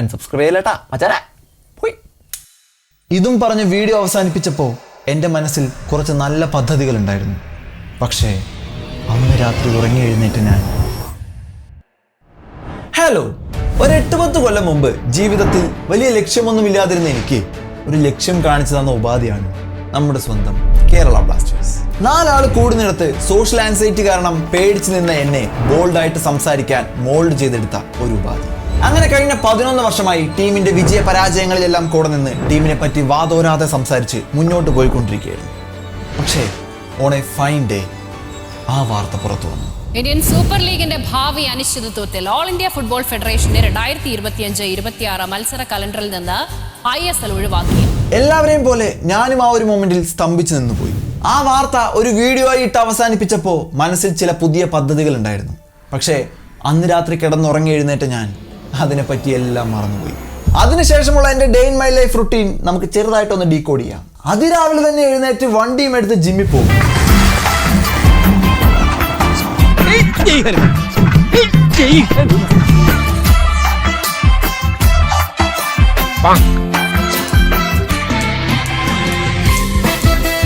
And subscribe ചെയ്യലേട്ടാ. മച്ചാനെ. പോയി. ഇതും പറഞ്ഞ് വീഡിയോ അവസാനിപ്പിച്ചപ്പോൾ എന്റെ മനസ്സിൽ കുറച്ച് നല്ല പദ്ധതികൾ ഉണ്ടായിരുന്നു പക്ഷേ അന്ന് രാത്രി ഉറങ്ങി എഴുന്നേറ്റ് ഞാൻ. ഹലോ ഒരു എട്ട് പത്ത് കൊല്ലം മുമ്പ് ജീവിതത്തിൽ വലിയ ലക്ഷ്യമൊന്നുമില്ലാതിരുന്ന എനിക്ക് ഒരു ലക്ഷ്യം കാണിച്ചു തന്ന ഉപാധിയാണ് നമ്മുടെ സ്വന്തം കേരള ബ്ലാസ്റ്റേഴ്സ്. നാലാൾ കൂടുന്നിടത്ത് സോഷ്യൽ ആൻസൈറ്റി കാരണം പേടിച്ചു നിന്ന എന്നെ ബോൾഡായിട്ട് സംസാരിക്കാൻ മോൾഡ് ചെയ്തെടുത്ത ഒരു ഉപാധി. അങ്ങനെ കഴിഞ്ഞ പതിനൊന്ന് വർഷമായി ടീമിന്റെ വിജയ പരാജയങ്ങളിലെല്ലാം കൂടെ നിന്ന് ടീമിനെ പറ്റി വാതോരാതെ സംസാരിച്ച് മുന്നോട്ട് പോയിക്കൊണ്ടിരിക്കുകയായിരുന്നു. പക്ഷേ ഓൺ എ ഫൈൻ ഡേ ആ വാർത്ത പുറത്തു വന്നു. ഇന്ത്യൻ സൂപ്പർ ലീഗിന്റെ ഭാവി അനിശ്ചിതത്വത്തിൽ ഓൾ ഇന്ത്യ ഫുട്ബോൾ ഫെഡറേഷന്റെ രണ്ടായിരത്തി ഇരുപത്തിയഞ്ച് ഇരുപത്തിയാറ് മത്സര കലണ്ടറിൽ നിന്ന് ഐ എസ് എൽ ഒഴിവാക്കി. എല്ലാവരെയും പോലെ ഞാനും ആ ഒരു മൊമെന്റിൽ സ്തംഭിച്ചു നിന്നുപോയി. ആ വാർത്ത ഒരു വീഡിയോ ആയി ഇട്ട് അവസാനിപ്പിച്ചപ്പോൾ മനസ്സിൽ ചില പുതിയ പദ്ധതികൾ ഉണ്ടായിരുന്നു. പക്ഷേ അന്ന് രാത്രി കിടന്നുറങ്ങി എഴുന്നേറ്റ ഞാൻ അതിനെപ്പറ്റി എല്ലാം മറന്നുപോയി. അതിനുശേഷമുള്ള എന്റെ day in my life routine നമുക്ക് ചെറുതായിട്ടൊന്ന് ഡീകോഡ് ചെയ്യാം. അതിരാവിലെ തന്നെ എഴുന്നേറ്റ് വണ്ടിയും എടുത്ത് ജിമ്മിൽ പോകും.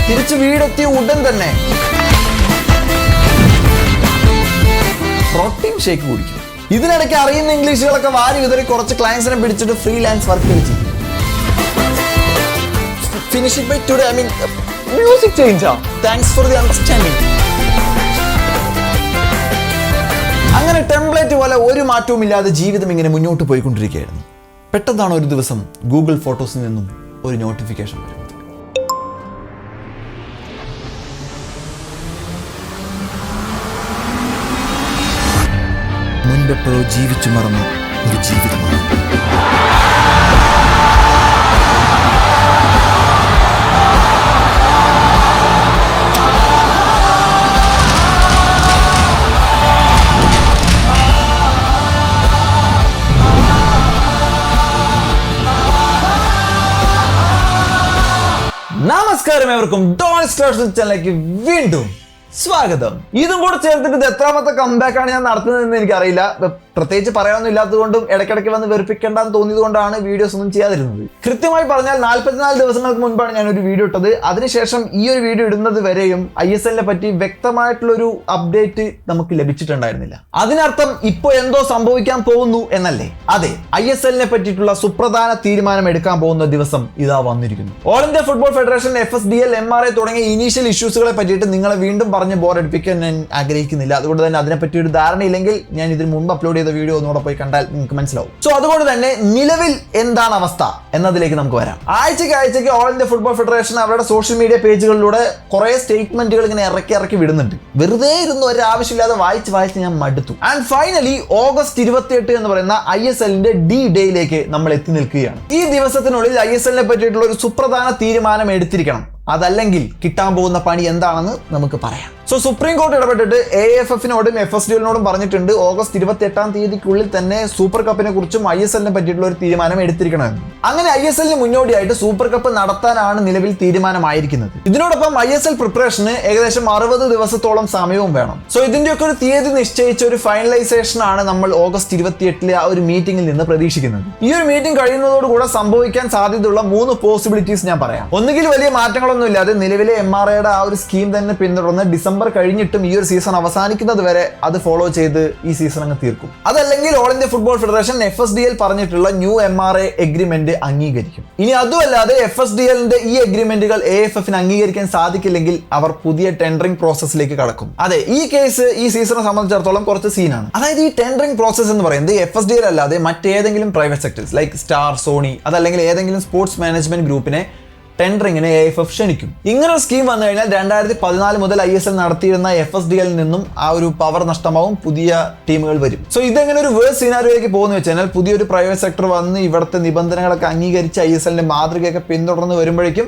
തിരിച്ച് വീടെത്തിയ ഉടൻ തന്നെ പ്രോട്ടീൻ ഷേക്ക് കുടിക്കും. ഇതിനിടയ്ക്ക് അറിയുന്ന ഇംഗ്ലീഷുകളൊക്കെ വാരി വിതറി കുറച്ച് ക്ലയൻസിനെ പിടിച്ചിട്ട് ഫ്രീലാൻസ് വർക്ക് ചെയ്തു. Finish by today I mean music change thanks for the understanding അങ്ങനെ ടെംപ്ലേറ്റ് പോലെ ഒരു മാറ്റവും ഇല്ലാതെ ജീവിതം ഇങ്ങനെ മുന്നോട്ട് പോയിക്കൊണ്ടിരിക്കുകയായിരുന്നു. പെട്ടെന്നാണ് ഒരു ദിവസം ഗൂഗിൾ ഫോട്ടോസിൽ നിന്നും ഒരു നോട്ടിഫിക്കേഷൻ വരുന്നത്. മുൻപെപ്പോഴോ ജീവിച്ചു മറന്ന. ഒരു ജീവിതമാണ്. നമസ്കാരം. എവർക്കും ഡോൺ സ്റ്റാർസ് ചാനലിലേക്ക് വീണ്ടും സ്വാഗതം. ഇതും കൂടെ ചേർത്തിട്ട് ഇത് എത്രാമത്തെ കംബാക്ക് ആണ് ഞാൻ നടത്തുന്നതെന്ന് എനിക്കറിയില്ല. പ്രത്യേകിച്ച് പറയാനൊന്നും ഇല്ലാത്തതുകൊണ്ടും ഇടയ്ക്കിടയ്ക്ക് വന്ന് വെറുപ്പിക്കേണ്ടെന്ന് തോന്നിയത് കൊണ്ടാണ് വീഡിയോസ് ഒന്നും ചെയ്യാതിരുന്നത്. കൃത്യമായി പറഞ്ഞാൽ നാൽപ്പത്തിനാല് ദിവസങ്ങൾക്ക് മുൻപാണ് ഞാൻ ഒരു വീഡിയോ ഇട്ടത്. അതിനുശേഷം ഈ ഒരു വീഡിയോ ഇടുന്നത് വരെയും ഐ എസ് എല്ലിനെ പറ്റി വ്യക്തമായിട്ടുള്ളൊരു അപ്ഡേറ്റ് നമുക്ക് ലഭിച്ചിട്ടുണ്ടായിരുന്നില്ല. അതിനർത്ഥം ഇപ്പോൾ എന്തോ സംഭവിക്കാൻ പോകുന്നു എന്നല്ലേ? അതെ ഐ എസ് എല്ലിനെ പറ്റിയിട്ടുള്ള സുപ്രധാന തീരുമാനം എടുക്കാൻ പോകുന്ന ദിവസം ഇതാ വന്നിരിക്കുന്നു. All India football federation F S D L M R I തുടങ്ങിയ ഇനീഷ്യൽ ഇഷ്യൂസുകളെ പറ്റിയിട്ട് നിങ്ങളെ വീണ്ടും ബോറടിപ്പിക്കാൻ ഞാൻ ആഗ്രഹിക്കുന്നില്ല. അതുകൊണ്ട് തന്നെ അതിനെപ്പറ്റി ഒരു ധാരണയില്ലെങ്കിൽ ഞാൻ ഇതിന് മുമ്പ് അപ്ലോഡ് ചെയ്ത വീഡിയോ ഒന്നുകൂടെ പോയി കണ്ടാൽ നിങ്ങൾക്ക് മനസ്സിലാവും. സോ അതുകൊണ്ട് തന്നെ നിലവിൽ എന്താണ് അവസ്ഥ എന്നതിലേക്ക് നമുക്ക് വരാം. ആഴ്ചയ്ക്ക് ആഴ്ചയ്ക്ക് ഓൾ ഇന്ത്യ ഫുട്ബോൾ ഫെഡറേഷൻ അവരുടെ സോഷ്യൽ മീഡിയ പേജുകളിലൂടെ കുറെ സ്റ്റേറ്റ്മെന്റുകൾ ഇങ്ങനെ ഇറക്കി ഇറക്കി വിടുന്നുണ്ട്. വെറുതെ ഇരുന്ന് ഒരു ആവശ്യമില്ലാതെ വായിച്ച് വായിച്ച് ഞാൻ മടുത്തു. ആൻഡ് ഫൈനലി ഓഗസ്റ്റ് ഇരുപത്തിയെട്ട് എന്ന് പറയുന്ന ഐ എസ് എല്ലിന്റെ ഡി ഡേയിലേക്ക് നമ്മൾ എത്തി നിൽക്കുകയാണ്. ഈ ദിവസത്തിനുള്ളിൽ ഐ എസ് എല്ലിനെ പറ്റിയിട്ടുള്ള ഒരു സുപ്രധാന തീരുമാനം എടുത്തിരിക്കണം. അതല്ലെങ്കിൽ കിട്ടാൻ പോകുന്ന പണി എന്താണെന്ന് നമുക്ക് പറയാം. സോ സുപ്രീം കോടതി ഇടപെട്ടിട്ട് എ എഫ് എഫിനോടും എഫ് എസ് ഡിയോടും പറഞ്ഞിട്ടുണ്ട് ഓഗസ്റ്റ് ഇരുപത്തി എട്ടാം തീയതിക്കുള്ളിൽ തന്നെ സൂപ്പർ കപ്പിനെ കുറിച്ചും ഐ എസ് എല്ലിനെ പറ്റിയിട്ടുള്ള ഒരു തീരുമാനം എടുത്തിരിക്കണമെന്ന്. അങ്ങനെ ഐ എസ് എല്ലിന് മുന്നോടിയായിട്ട് സൂപ്പർ കപ്പ് നടത്താനാണ് നിലവിൽ തീരുമാനമായിരിക്കുന്നത്. ഇതിനോടൊപ്പം ഐ എസ് എൽ പ്രിപ്പറേഷന് ഏകദേശം അറുപത് ദിവസത്തോളം സമയവും വേണം. സോ ഇതിന്റെയൊക്കെ ഒരു തീയതി നിശ്ചയിച്ച ഒരു ഫൈനലൈസേഷൻ ആണ് നമ്മൾ ഓഗസ്റ്റ് ഇരുപത്തിയെട്ടിലെ ആ ഒരു മീറ്റിംഗിൽ നിന്ന് പ്രതീക്ഷിക്കുന്നത്. ഈ ഒരു മീറ്റിംഗ് കഴിയുന്നതോടുകൂടെ സംഭവിക്കാൻ സാധ്യതയുള്ള മൂന്ന് പോസിബിലിറ്റീസ് ഞാൻ പറയാം. ഒന്നുകിൽ വലിയ മാറ്റങ്ങളൊന്നും ഇല്ലാതെ നിലവിലെ എം ആർ ഐയുടെ ആ ഒരു സ്കീം തന്നെ പിന്തുടർന്ന് ഡിസംബർ കഴിഞ്ഞിട്ടും ഈ ഒരു സീസൺ അവസാനിക്കുന്നത് വരെ അത് ഫോളോ ചെയ്ത് ഈ സീസൺ അങ്ങ് തീർക്കും. അതല്ലെങ്കിൽ all India football federation F S D L പറഞ്ഞിട്ടുള്ള new M R A agreement അംഗീകരിക്കും. ഇനി അതുമല്ലാതെ എഫ് എസ് ഡി എല്ലിന്റെ ഈ എഗ്രിമെന്റുകൾ എ എഫ് എഫിന് അംഗീകരിക്കാൻ സാധിക്കില്ലെങ്കിൽ അവർ പുതിയ ടെൻഡറിംഗ് പ്രോസസ്സിലേക്ക് കടക്കും. അതെ ഈ കേസ് ഈ സീസണെ സംബന്ധിച്ചിടത്തോളം കുറച്ച് സീനാണ് അതായത് ഈ ടെൻഡറിംഗ് പ്രോസസ്സ് എന്ന് പറയുന്നത് എഫ് എസ് ഡി എൽ അല്ലാതെ മറ്റേതെങ്കിലും private sectors like Star Sony അതല്ലെങ്കിൽ ഏതെങ്കിലും സ്പോർട്സ് മാനേജ്മെന്റ് ഗ്രൂപ്പിനെ ടെൻഡറിങ്ങിനെ എ എഫ് എഫ് ക്ഷണിക്കും. ഇങ്ങനെ ഒരു സ്കീം വന്നു കഴിഞ്ഞാൽ രണ്ടായിരത്തി പതിനാല് മുതൽ ഐ എസ് എൽ നടത്തിയിരുന്ന എഫ് എസ് ഡി എൽ നിന്നും ആ ഒരു പവർ നഷ്ടമാവും പുതിയ ടീമുകൾ വരും. സോ ഇതെങ്ങനെ ഒരു വേഴ്സ് സിനാരിയോയിലേക്ക് പോകുന്നു വെച്ച് കഴിഞ്ഞാൽ പുതിയൊരു പ്രൈവറ്റ് സെക്ടർ വന്ന് ഇവിടുത്തെ നിബന്ധനകളൊക്കെ അംഗീകരിച്ച് ഐ എസ് എല്ലിന്റെ മാതൃകയൊക്കെ പിന്തുടർന്ന് വരുമ്പോഴേക്കും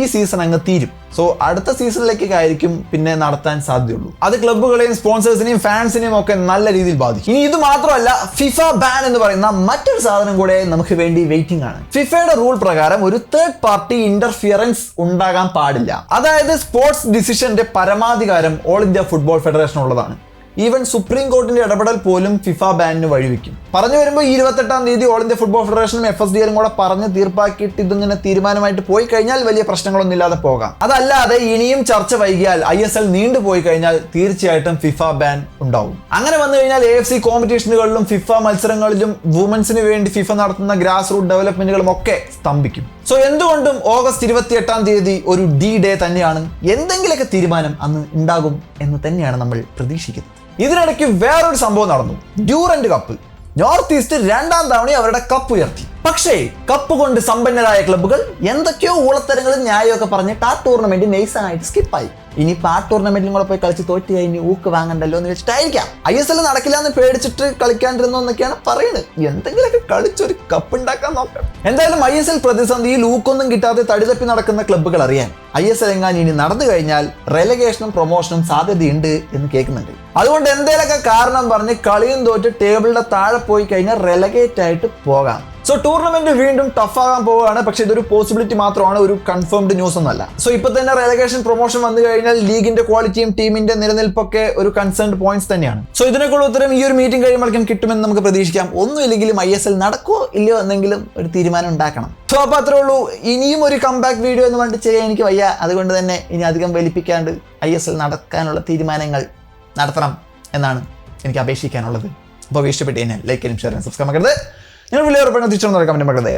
ഈ സീസൺ അങ്ങ് തീരും. സോ അടുത്ത സീസണിലേക്ക് ആയിരിക്കും പിന്നെ നടത്താൻ സാധ്യതയുള്ളൂ. അത് ക്ലബ്ബുകളെയും സ്പോൺസേഴ്സിനെയും ഫാൻസിനെയും ഒക്കെ നല്ല രീതിയിൽ ബാധിക്കും. ഇനി ഇത് മാത്രമല്ല ഫിഫ ബാൻ എന്ന് പറയുന്ന മറ്റൊരു സാധനം കൂടെ നമുക്ക് വേണ്ടി വെയിറ്റിംഗ് ആണ്. ഫിഫയുടെ റൂൾ പ്രകാരം ഒരു തേർഡ് പാർട്ടി ഇന്റർഫിയറൻസ് ഉണ്ടാകാൻ പാടില്ല. അതായത് സ്പോർട്സ് ഡിസിഷന്റെ പരമാധികാരം ഓൾ ഇന്ത്യ ഫുട്ബോൾ ഫെഡറേഷൻ ഉള്ളതാണ്. ഈവൻ സുപ്രീം കോർട്ടിന്റെ ഇടപെടൽ പോലും ഫിഫ ബാനിന് വഴിവെക്കും. പറഞ്ഞു വരുമ്പോൾ ഇരുപത്തെട്ടാം തീയതി ഓൾ ഇന്ത്യ ഫുട്ബോൾ ഫെഡറേഷനും എഫ് എസ് ഡി എല്ലും കൂടെ പറഞ്ഞ് തീർപ്പാക്കിയിട്ട് ഇതിങ്ങനെ തീരുമാനമായിട്ട് പോയി കഴിഞ്ഞാൽ വലിയ പ്രശ്നങ്ങളൊന്നും ഇല്ലാതെ പോകാം. അതല്ലാതെ ഇനിയും ചർച്ച വൈകിയാൽ ഐ എസ് എൽ നീണ്ടുപോയി കഴിഞ്ഞാൽ തീർച്ചയായിട്ടും ഫിഫ ബാൻ ഉണ്ടാവും. അങ്ങനെ വന്നു കഴിഞ്ഞാൽ എ എഫ് സി കോമ്പറ്റീഷനുകളിലും ഫിഫ മത്സരങ്ങളിലും വുമൻസിന് വേണ്ടി ഫിഫ നടത്തുന്ന ഗ്രാസ് റൂട്ട് ഡെവലപ്മെന്റുകളും ഒക്കെ സ്തംഭിക്കും. സോ എന്തുകൊണ്ടും ഓഗസ്റ്റ് ഇരുപത്തി എട്ടാം തീയതി ഒരു ഡി ഡേ തന്നെയാണ്. എന്തെങ്കിലുമൊക്കെ തീരുമാനം അന്ന് ഉണ്ടാകും എന്ന് തന്നെയാണ് നമ്മൾ പ്രതീക്ഷിക്കുന്നത്. ഇതിനിടയ്ക്ക് വേറൊരു സംഭവം നടന്നു. ഡ്യൂറന്റ് കപ്പ് നോർത്ത് ഈസ്റ്റ് രണ്ടാം തവണ അവരുടെ കപ്പ് ഉയർത്തി. പക്ഷേ കപ്പ് കൊണ്ട് സമ്പന്നരായ ക്ലബ്ബുകൾ എന്തൊക്കെയോ ഊളത്തരങ്ങളും ന്യായമൊക്കെ പറഞ്ഞിട്ട് ആ ടൂർണമെന്റ് നൈസായിട്ട് സ്കിപ്പായി ഇനിയിപ്പോൾ ആ ടൂർണമെന്റിലും കൂടെ പോയി കളിച്ച് തോറ്റ് കഴിഞ്ഞ് ഊക്ക് വാങ്ങണ്ടല്ലോ എന്ന് വെച്ചിട്ടായിരിക്കാം. ഐ എസ് എൽ നടക്കില്ല എന്ന് പേടിച്ചിട്ട് കളിക്കാണ്ടിരുന്നു എന്നൊക്കെയാണ് പറയുന്നത്. എന്തെങ്കിലുമൊക്കെ കളിച്ചൊരു കപ്പ് ഉണ്ടാക്കാൻ നോക്കണം എന്തായാലും ഐ എസ് എൽ പ്രതിസന്ധിയിൽ ഊക്കൊന്നും കിട്ടാതെ തടിതപ്പി നടക്കുന്ന ക്ലബ്ബുകൾ അറിയാൻ ഐ എസ് എൽ എങ്ങാൻ ഇനി നടന്നു കഴിഞ്ഞാൽ റെലഗേഷനും പ്രൊമോഷനും സാധ്യതയുണ്ട് എന്ന് കേൾക്കുന്നുണ്ട്. അതുകൊണ്ട് എന്തേലൊക്കെ കാരണം പറഞ്ഞ് കളിയും തോറ്റ് ടേബിളിന്റെ താഴെ പോയി കഴിഞ്ഞാൽ റെലഗേറ്റ് ആയിട്ട് പോകാം. സോ ടൂർണമെന്റ് വീണ്ടും ടഫ് ആകാൻ പോവുകയാണ്. പക്ഷെ ഇതൊരു പോസിബിലിറ്റി മാത്രമാണ് ഒരു കൺഫേംഡ് ന്യൂസ് ഒന്നല്ല സോ ഇപ്പൊ തന്നെ റെലഗേഷൻ പ്രൊമോഷൻ വന്നു കഴിഞ്ഞാൽ ലീഗിന്റെ ക്വാളിറ്റിയും ടീമിന്റെ നിലനിൽപ്പൊക്കെ ഒരു കൺസേൺ പോയിന്റ്സ് തന്നെയാണ്. സോ ഇതിനെക്കുള്ള ഉത്തരം ഈ ഒരു മീറ്റിംഗ് കഴിയുമ്പോഴേക്കും കിട്ടുമെന്ന് നമുക്ക് പ്രതീക്ഷിക്കാം. ഒന്നുമില്ലെങ്കിലും ഐ എസ് എൽ നടക്കുമോ ഇല്ലയോ എന്നെങ്കിലും ഒരു തീരുമാനം ഉണ്ടാക്കണം. സോ അപ്പോൾ അത്രേ ഉള്ളൂ. ഇനിയും ഒരു കംബാക്ക് വീഡിയോ എന്ന് പറഞ്ഞിട്ട് ചെയ്യാൻ എനിക്ക് വയ്യ. അതുകൊണ്ട് തന്നെ ഇനി അധികം വലിപ്പിക്കാണ്ട് ഐ എസ് എൽ നടക്കാനുള്ള തീരുമാനങ്ങൾ നടത്തണം എന്നാണ് എനിക്ക് അപേക്ഷിക്കാനുള്ളത്. അപ്പോൾ ഇഷ്ടപ്പെട്ട് കഴിഞ്ഞാൽ ലൈക്ക് ആൻഡ് ഷെയർ സബ്സ്ക്രൈബ് ആക്കരുത് നിങ്ങൾ വലിയ ഉറപ്പാണ് തിരിച്ചു കമന്റ് മക്കളെ